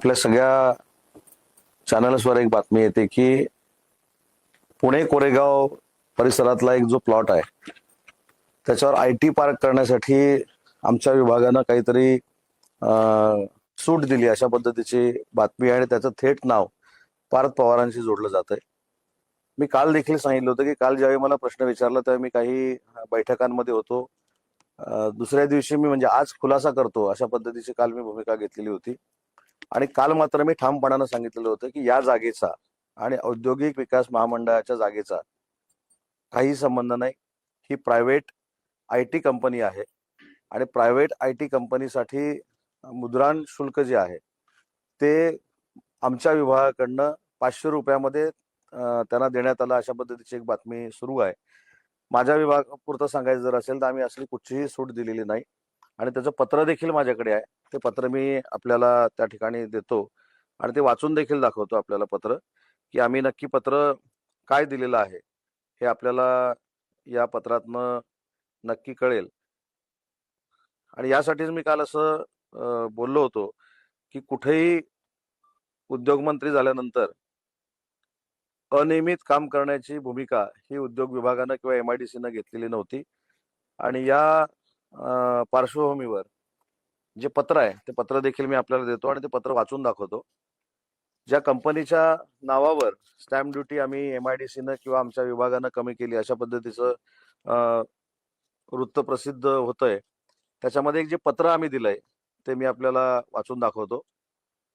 आपल्या सगळ्या चॅनल्सवर एक बातमी येते की पुणे कोरेगाव परिसरातला एक जो प्लॉट आहे त्याच्यावर आय टी पार्क करण्यासाठी आमच्या विभागानं काहीतरी सूट दिली अशा पद्धतीची बातमी आहे आणि त्याचं थेट नाव पार्थ पवारांशी जोडलं जात आहे मी काल देखील सांगितलं होतं की काल ज्यावेळी मला प्रश्न विचारला त्यावेळी मी काही बैठकांमध्ये होतो. दुसऱ्या दिवशी मी म्हणजे आज खुलासा करतो अशा पद्धतीची काल मी भूमिका घेतलेली होती. आणि काल मात्र मी ठामपणानं सांगितलेलं होतं की या जागेचा आणि औद्योगिक विकास महामंडळाच्या जागेचा काही संबंध नाही. ही प्रायव्हेट आय टी कंपनी आहे आणि प्रायव्हेट आय टी कंपनीसाठी मुद्रांक शुल्क जे आहे ते आमच्या विभागाकडनं पाचशे रुपयामध्ये त्यांना देण्यात आलं. अशा पद्धतीची एक बातमी सुरू आहे. माझ्या विभागापुरतं सांगायचं जर असेल तर आम्ही असली कुठचीही सूट दिलेली नाही. आणि त्याचं पत्र देखील माझ्याकडे आहे. ते पत्र मी आपल्याला त्या ठिकाणी देतो आणि ते वाचून देखील दाखवतो आपल्याला पत्र की आम्ही नक्की पत्र काय दिलेलं आहे हे आपल्याला या पत्रातनं नक्की कळेल. आणि यासाठीच मी काल असं बोललो होतो की कुठेही उद्योगमंत्री झाल्यानंतर अनियमित काम करण्याची भूमिका ही उद्योग विभागानं किंवा एम आय डी सीनं घेतलेली नव्हती. आणि या पार्श्वभूमीवर जे पत्र आहे ते पत्र देखील मी आपल्याला देतो आणि ते पत्र वाचून दाखवतो. ज्या कंपनीच्या नावावर स्टॅम्प ड्युटी आम्ही एम आय डी सीनं किंवा आमच्या विभागानं कमी केली अशा पद्धतीचं वृत्त प्रसिद्ध होतंय. त्याच्यामध्ये एक जे पत्र आम्ही दिलंय ते मी आपल्याला वाचून दाखवतो.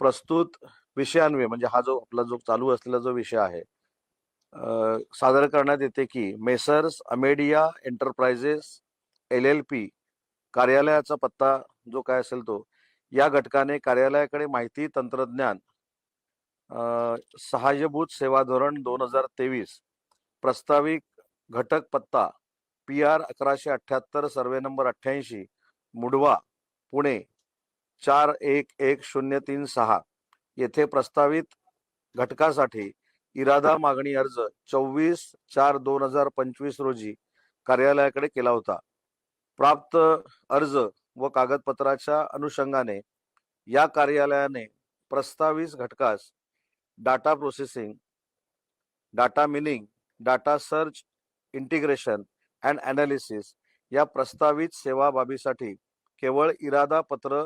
प्रस्तुत विषयान्वये म्हणजे हा जो आपला जो चालू असलेला जो विषय आहे सादर करण्यात येते की messrs Amedia enterprises L L P कार्यालयाचा पत्ता जो काय असेल तो या घटकाने कार्यालयाकडे माहिती तंत्रज्ञान सहाय्यभूत सेवा धोरण दोन हजार तेवीस प्रस्ताविक घटक पत्ता पी आर अकराशे अठ्ठ्याहत्तर सर्वे नंबर अठ्ठ्याऐंशी मुडवा पुणे चार एक एक शून्य तीन सहा येथे प्रस्तावित घटकासाठी इरादा मागणी अर्ज चोवीस चार दोन हजार पंचवीस रोजी कार्यालयाकडे केला होता. प्राप्त अर्ज व कागदपत्राच्या अनुषंगाने या कार्यालयाने प्रस्तावित घटकास data processing data mining data search integration and analysis या प्रस्तावित सेवा बाबीसाठी केवळ इरादा पत्र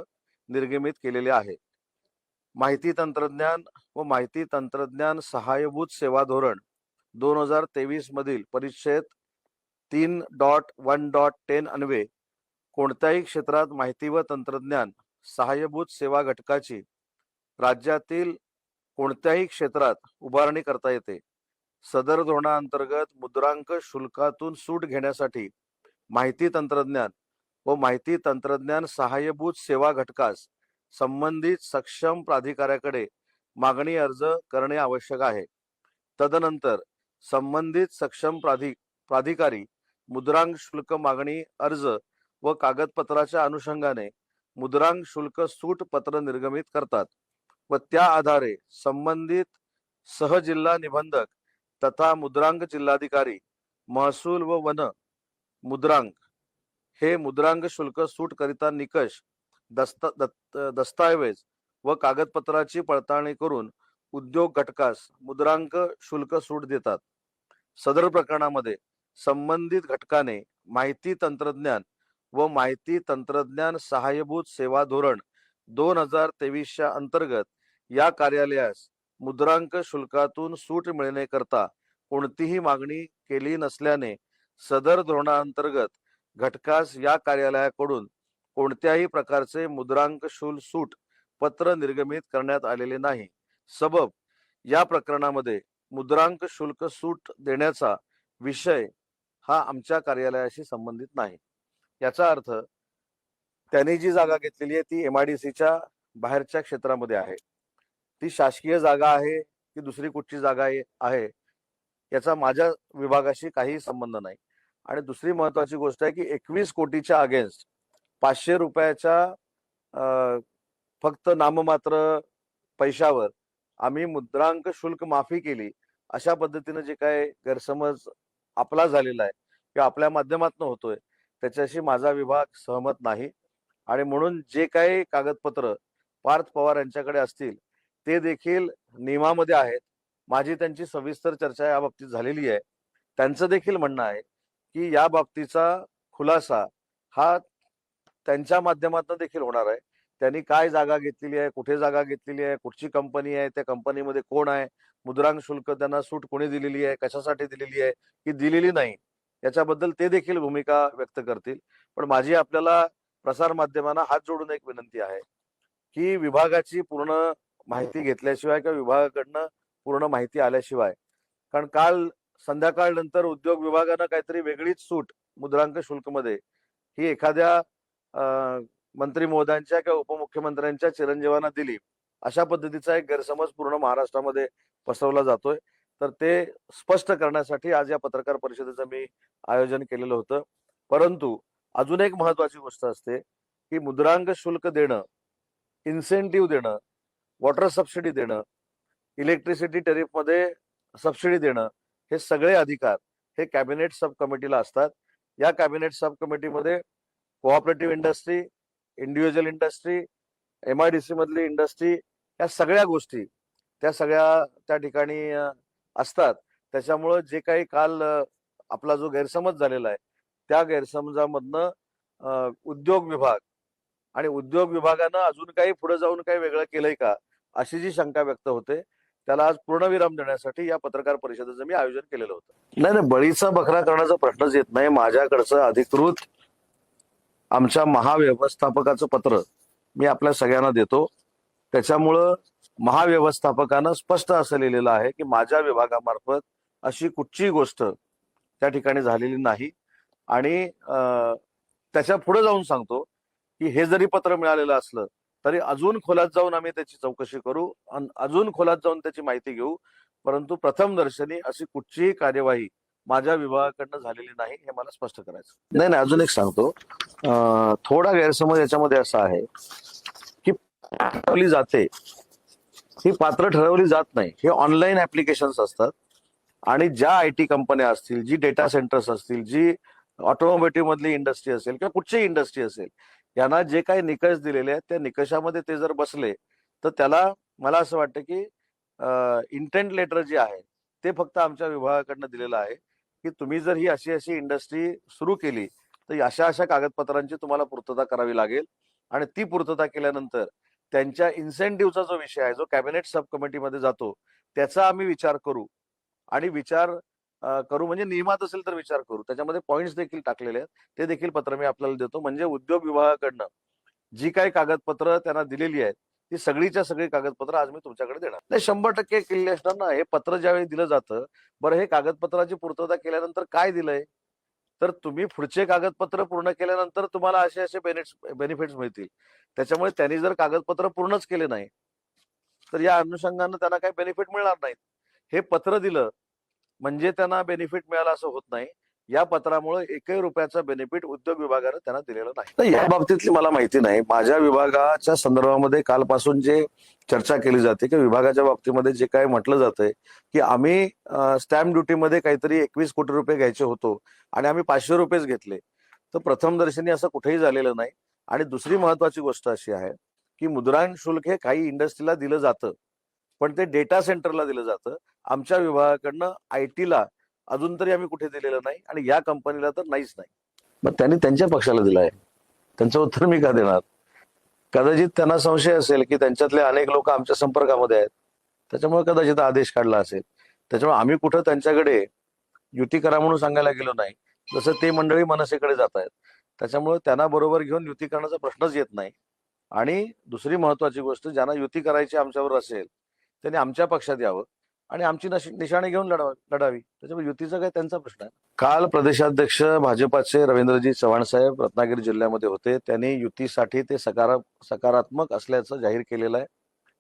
निर्गमित केलेले आहे. माहिती तंत्रज्ञान व माहिती तंत्रज्ञान सहाय्यभूत सेवा धोरण दोन हजार तेवीस मधील परिच्छेद तीन डॉट वन डॉट टेन अन्वे. कोणत्याही क्षेत्रात माहिती व तंत्रज्ञान सहाय्यभूत सेवा घटकाची राज्यातील कोणत्याही क्षेत्रात उभारणी करता येते. सदर धोरणाअंतर्गत मुद्रांक शुल्कातून सूट घेण्यासाठी माहिती तंत्रज्ञान व माहिती तंत्रज्ञान सहाय्यभूत सेवा घटकास संबंधित सक्षम प्राधिकाऱ्याकडे मागणी अर्ज करणे आवश्यक आहे. तदनंतर संबंधित सक्षम प्राधि प्राधिकारी मुद्रांक शुल्क मागणी अर्ज व कागदपत्राच्या अनुषंगाने मुद्रांक शुल्क सूट पत्र निर्गमित करतात व त्या आधारे संबंधित सहजिल्हा निबंधक तथा मुद्रांक जिल्हाधिकारी महसूल व वन मुद्रांक हे मुद्रांक शुल्क सूट करिता निकष दस्त दत्त- दस्तऐवज व कागदपत्राची पडताळणी करून उद्योग घटकास मुद्रांक शुल्क सूट देतात. सदर प्रकरणामध्ये संबंधित घटकाने माहिती तंत्रज्ञान व माहिती तंत्रज्ञान सहाय्यभूत सेवा धोरण दोन हजार तेवीसच्या अंतर्गत या कार्यालयास मुद्रांक शुल्कातून सूट मिळण्याकरता कोणतीही मागणी केली नसल्याने सदर धोरणाअंतर्गत घटकास या कार्यालयाकडून कोणत्याही प्रकारचे मुद्रांक शुल्क सूट पत्र निर्गमित करण्यात आलेले नाही. सबब या प्रकरणामध्ये मुद्रांक शुल्क सूट देण्याचा विषय हा आमच्या कार्यालयाशी संबंधित नाही. याचा अर्थ त्यांनी जी जागा घेतलेली आहे ती एमआयडीसीच्या बाहेरच्या क्षेत्रामध्ये आहे. ती शासकीय जागा आहे की दुसरी कुठची जागा आहे- याचा माझ्या विभागाशी काही संबंध नाही. आणि दुसरी महत्वाची गोष्ट आहे की एकवीस कोटीच्या अगेन्स्ट पाचशे रुपयाच्या फक्त नाममात्र पैशावर आम्ही मुद्रांक शुल्क माफी केली. अशा पद्धतीनं जे काय गैरसमज आपला झालेला आहे. किंवा आपल्या माध्यमातून होतोय. त्याच्याशी माझा विभाग सहमत नाही. आणि म्हणून जे काही कागदपत्र पार्थ पवार यांच्याकडे असतील ते देखील नियमामध्ये आहेत. माझी त्यांची सविस्तर चर्चा या बाबतीत झालेली आहे. त्यांचं देखील म्हणणं आहे की या बाबतीचा खुलासा हा त्यांच्या माध्यमातून देखील होणार आहे. त्यांनी काय जागा घेतलेली आहे कुठे जागा घेतलेली आहे कुठची कंपनी आहे त्या कंपनीमध्ये कोण आहे मुद्रांक शुल्क त्यांना सूट कोणी दिलेली आहे? कशासाठी दिलेली आहे? की दिलेली नाही? याच्याबद्दल ते देखील भूमिका व्यक्त करतील. पण माझी आपल्याला प्रसार माध्यमांना हात जोडून एक विनंती आहे की विभागाची पूर्ण माहिती घेतल्याशिवाय किंवा विभागाकडनं पूर्ण माहिती आल्याशिवाय कारण काल संध्याकाळ नंतर उद्योग विभागानं काहीतरी वेगळीच सूट मुद्रांक शुल्कमध्ये ही एखाद्या मंत्री महोदयांच्या किंवा उपमुख्यमंत्र्यांच्या चिरंजीवांना दिली. अशा पद्धतीचा एक गैरसमज पूर्ण महाराष्ट्रामध्ये पसरवला जातोय. तर ते स्पष्ट करण्यासाठी आज या पत्रकार परिषदेचं मी आयोजन केलेलं होतं. परंतु अजून एक महत्वाची गोष्ट असते की मुद्रांक शुल्क देणं इन्सेंटिव्ह देणं वॉटर सबसिडी देणं इलेक्ट्रिसिटी टॅरिफमध्ये सबसिडी देणं हे सगळे अधिकार हे कॅबिनेट सब कमिटीला असतात. या cabinet sub कमिटीमध्ये cooperative industry individual industry M I D C मधली इंडस्ट्री या सगळ्या गोष्टी त्या सगळ्या त्या ठिकाणी असतात. त्याच्यामुळं जे काही काल आपला जो गैरसमज झालेला आहे त्या गैरसमजामधनं उद्योग विभाग आणि उद्योग विभागानं अजून काही पुढे जाऊन काही वेगळं केलंय का अशी जी शंका व्यक्त होते त्याला आज पूर्णविराम देण्यासाठी या पत्रकार परिषदेचं मी आयोजन केलेलं होतं. नाही नाही बळीचा बकरा करण्याचा प्रश्नच येत नाही. माझ्याकडचं अधिकृत आमच्या महाव्यवस्थापकाचं पत्र मी आपल्या सगळ्यांना देतो. त्याच्यामुळं महाव्यवस्थापकानं स्पष्ट असं लिहिलेलं आहे की माझ्या विभागामार्फत अशी कुठचीही गोष्ट त्या ठिकाणी झालेली नाही. आणि त्याच्या पुढे जाऊन सांगतो की हे जरी पत्र मिळालेलं असलं तरी अजून खोलात जाऊन आम्ही त्याची चौकशी करू अजून खोलात जाऊन त्याची माहिती घेऊ. परंतु प्रथम दर्शनी अशी कुठचीही कार्यवाही माझ्या विभागाकडनं झालेली नाही हे मला स्पष्ट करायचं नाही नाही अजून एक सांगतो. थोडा गैरसमज याच्यामध्ये असा आहे ठरवली जाते. ही पात्र ठरवली जात नाही. हे ऑनलाईन ऍप्लिकेशन्स असतात. आणि ज्या आय टी कंपन्या असतील जी डेटा सेंटर्स असतील जी ऑटोमोटिव्ह मधली इंडस्ट्री असेल किंवा कुठचीही इंडस्ट्री असेल यांना जे काही निकष दिलेले आहेत त्या निकषामध्ये ते जर बसले तर त्याला मला असं वाटतं की इंटेंट लेटर जे आहे ते फक्त आमच्या विभागाकडनं दिलेलं आहे. की तुम्ही जर ही अशी अशी इंडस्ट्री सुरू केली तर अशा अशा कागदपत्रांची तुम्हाला पूर्तता करावी लागेल. आणि ती पूर्तता केल्यानंतर त्यांच्या इन्सेंटिव्हचा जो विषय आहे जो कॅबिनेट सब कमिटीमध्ये जातो त्याचा आम्ही विचार करू. आणि विचार करू म्हणजे नियमात असेल तर विचार करू. त्याच्यामध्ये पॉईंट्स देखील टाकलेले आहेत. ते देखील पत्र मी आपल्याला देतो. म्हणजे उद्योग विभागाकडनं जी काही कागदपत्र त्यांना दिलेली आहेत ती सगळीच्या सगळी कागदपत्र आज मी तुमच्याकडे देणार. नाही शंभर टक्के किल्ले असणार ना हे पत्र ज्यावेळी दिलं जातं बरं हे कागदपत्राची पूर्तता केल्यानंतर काय दिलंय? तर तुम्ही पुढचे कागदपत्र पूर्ण केल्यानंतर तुम्हाला असे असे बेनिफिट्स मिळतील. त्याच्यामुळे त्यांनी जर कागदपत्र पूर्णच केले नाही तर या अनुषंगानं त्यांना काही बेनिफिट मिळणार नाहीत. हे पत्र दिलं म्हणजे त्यांना बेनिफिट मिळालं असं होत नाही. या पत्रामुळे एकही रुपयाचा बेनिफिट उद्योग विभागानं त्यांना दिलेला नाही. या बाबतीतली मला माहिती नाही. माझ्या विभागाच्या संदर्भामध्ये कालपासून जे चर्चा केली जाते की विभागाच्या बाबतीमध्ये जे काही म्हटलं जातंय की आम्ही स्टॅम्प ड्युटीमध्ये काहीतरी एकवीस कोटी रुपये घ्यायचे होतो आणि आम्ही पाचशे रुपयेच घेतले. तर प्रथमदर्शनी असं कुठेही झालेलं नाही. आणि दुसरी महत्वाची गोष्ट अशी आहे की मुद्रांक शुल्क हे काही इंडस्ट्रीला दिलं जातं पण ते डेटा सेंटरला दिलं जातं. आमच्या विभागाकडनं आय टीला अजून तरी आम्ही कुठे दिलेलं नाही आणि या कंपनीला तर नाहीच नाही. मग त्यांनी त्यांच्या पक्षाला दिलं आहे त्यांचं उत्तर मी का देणार? कदाचित त्यांना संशय असेल की त्यांच्यातले अनेक लोक आमच्या संपर्कामध्ये आहेत. त्याच्यामुळे कदाचित आदेश काढला असेल. त्याच्यामुळे आम्ही कुठं त्यांच्याकडे युती करा म्हणून सांगायला गेलो नाही. जसं ते मंडळी मनसेकडे जात आहेत. त्याच्यामुळे त्यांना बरोबर घेऊन युती करण्याचा प्रश्नच येत नाही. आणि दुसरी महत्वाची गोष्ट ज्यांना युती करायची आमच्यावर असेल त्यांनी आमच्या पक्षात यावं. आणि आमची नशी- निशाणी घेऊन लढावी लढावी. त्याच्यामुळे युतीचा काय त्यांचा प्रश्न आहे. काल प्रदेशाध्यक्ष भाजपाचे रवींद्रजी चव्हाण साहेब रत्नागिरी जिल्ह्यामध्ये होते. त्यांनी युतीसाठी ते सकारा सकारात्मक असल्याचं जाहीर केलेलं आहे.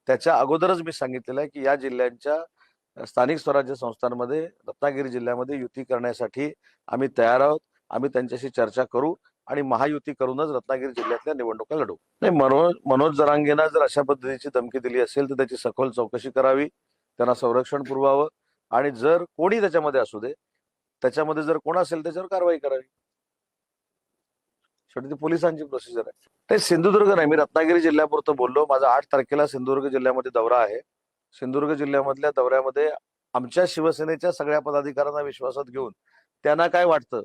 त्याच्या अगोदरच मी सांगितलेलं आहे की या जिल्ह्यांच्या स्थानिक स्वराज्य संस्थांमध्ये रत्नागिरी जिल्ह्यामध्ये युती करण्यासाठी आम्ही तयार आहोत. आम्ही त्यांच्याशी चर्चा करू आणि महायुती करूनच रत्नागिरी जिल्ह्यातल्या निवडणुका लढवू नाही मनोज मनोज जरांगेना जर अशा पद्धतीची धमकी दिली असेल तर त्याची सखोल चौकशी करावी. त्यांना संरक्षण पुरवावं आणि जर कोणी त्याच्यामध्ये असू दे त्याच्यामध्ये जर कोण असेल त्याच्यावर कारवाई करावी. शेवटी ती पोलिसांची प्रोसिजर आहे. ते सिंधुदुर्ग नाही मी रत्नागिरी जिल्ह्यापुरतं बोललो. माझा आठ तारखेला सिंधुदुर्ग जिल्ह्यामध्ये दौरा आहे. सिंधुदुर्ग जिल्ह्यामधल्या दौऱ्यामध्ये आमच्या शिवसेनेच्या सगळ्या पदाधिकाऱ्यांना विश्वासात घेऊन त्यांना काय वाटतं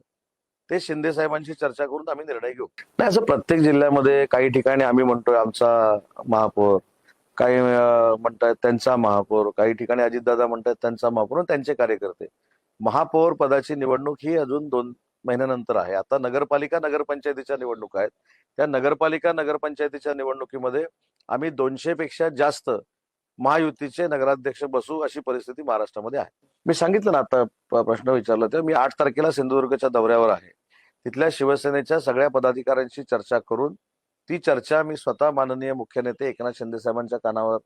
ते शिंदे साहेबांशी चर्चा करून आम्ही निर्णय घेऊ. नाही असं प्रत्येक जिल्ह्यामध्ये काही ठिकाणी आम्ही म्हणतोय आमचा महापौर काही म्हणतात म्हणतायत त्यांचा महापौर काही ठिकाणी अजितदादा म्हणतात त्यांचा महापौर त्यांचे कार्यकर्ते. महापौर पदाची निवडणूक ही अजून दोन महिन्यानंतर आहे. आता नगरपालिका नगरपंचायतीच्या निवडणुका आहेत. त्या नगरपालिका नगरपंचायतीच्या निवडणुकीमध्ये आम्ही दोनशे पेक्षा जास्त महायुतीचे नगराध्यक्ष बसू अशी परिस्थिती महाराष्ट्रामध्ये आहे. मी सांगितलं ना आता प्रश्न विचारला तर मी आठ तारखेला सिंधुदुर्गच्या दौऱ्यावर आहे. तिथल्या शिवसेनेच्या सगळ्या पदाधिकाऱ्यांशी चर्चा करून ती चर्चा मी स्वतः माननीय मुख्य नेते एकनाथ शिंदे साहेबांच्या कानावर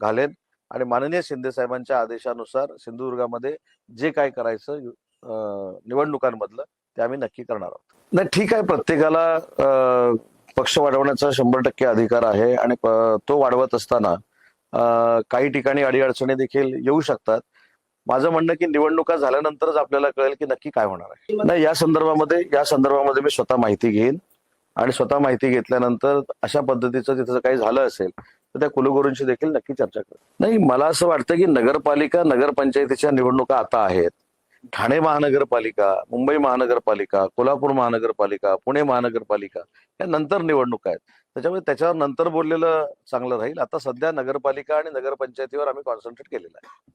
घालेन आणि माननीय शिंदे साहेबांच्या आदेशानुसार सिंधुदुर्गामध्ये जे काय करायचं निवडणुकांमधलं ते आम्ही नक्की करणार आहोत. नाही ठीक आहे. प्रत्येकाला पक्ष वाढवण्याचा शंभर टक्के अधिकार आहे आणि तो वाढवत असताना काही ठिकाणी अडीअडचणी देखील येऊ शकतात. माझं म्हणणं की निवडणुका झाल्यानंतरच आपल्याला कळेल की नक्की काय होणार आहे. नाही या संदर्भामध्ये या संदर्भामध्ये मी स्वतः माहिती घेईन. आणि स्वतः माहिती घेतल्यानंतर अशा पद्धतीचं तिथं काही झालं असेल तर त्या कुलगुरूंशी देखील नक्की चर्चा कर. नाही मला असं वाटतं की नगरपालिका नगरपंचायतीच्या निवडणुका आता आहेत. ठाणे महानगरपालिका मुंबई महानगरपालिका कोल्हापूर महानगरपालिका पुणे महानगरपालिका या नंतर निवडणुका आहेत. त्याच्यामुळे त्याच्यावर नंतर बोललेलं चांगलं राहील. आता सध्या नगरपालिका आणि नगरपंचायतीवर आम्ही कॉन्सन्ट्रेट केलेलं आहे.